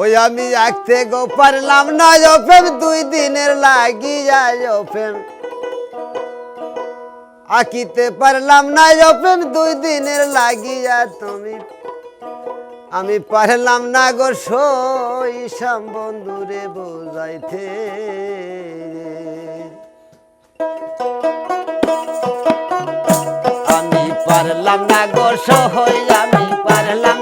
ওই আমি আঁকতে গো পারলাম না ওপেন দুই দিনের লাগি যায় ওপেন আঁকিতে পারলাম না ওপেন দুই দিনের লাগি যায় তুমি। আমি পারলাম না গো সইসাম বন্ধুরে বোঝাইতে। আমি পারলাম না গো সহই আমি পারলাম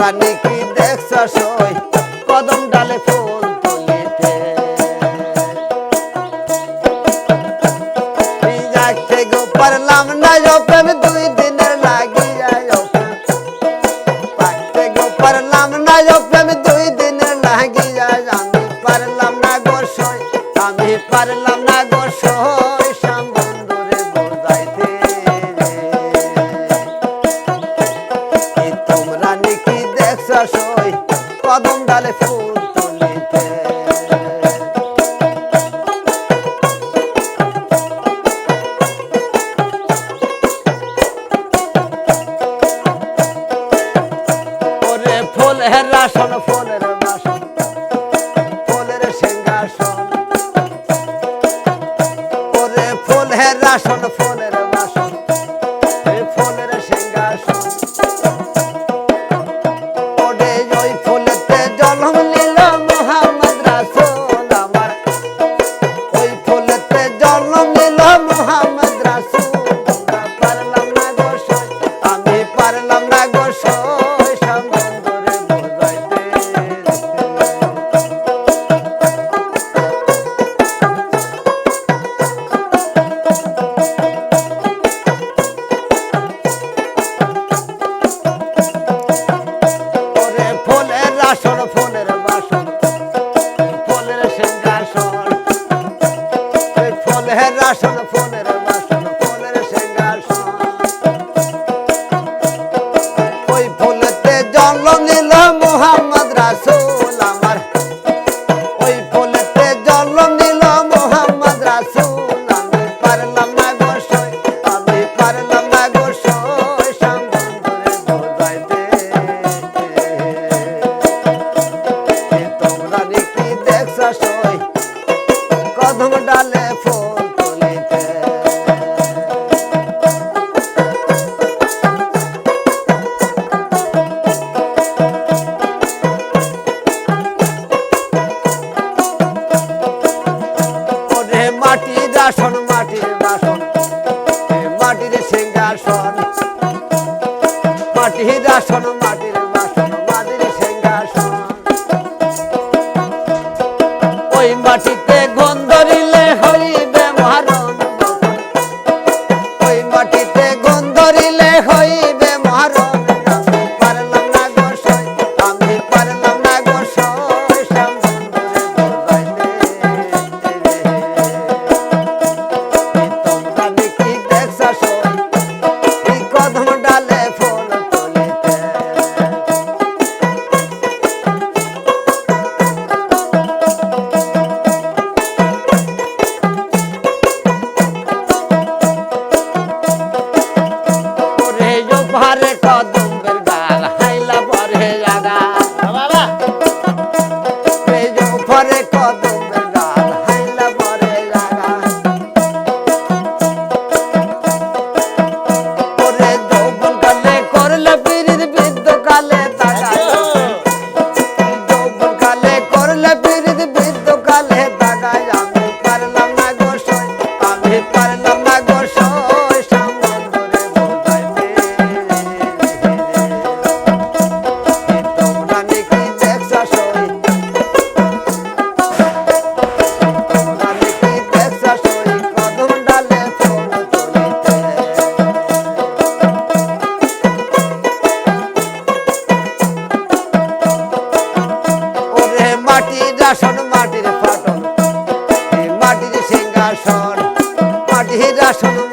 তোমরা নাকি দেখছ কদম ডালে ফুল তুলিতে। যাইতে গো পারলাম না ওপেন দুই দিনের লাগিয়া পাইতে গো পারলাম না ওপেন দুই দিনের লাগিয়া আমি পারলাম না গো সই, আমি পারলাম না গো দেখছ সই, কদম ডালে ফুল তুলিতে। ওরে ফুলের রাসন ফুলের বাসন ফুলের সিংহাসন। ওরে ফুলের রাসন ফুলের ফুলেতে নিল মোহাম্মদ রাসূল আমার। ওই ফুলেতে জন্ম নিল মোহাম্মদ রাসূল আমি। পারলাম না গো আমি পারলাম না গো সই সম্বন্ধরে বোঝাইতে তোমরা নাকি দেখছ সই, কদম ডালে ফুল ওই মাটিতে গন্ধরিলে সর পাঠিরা সর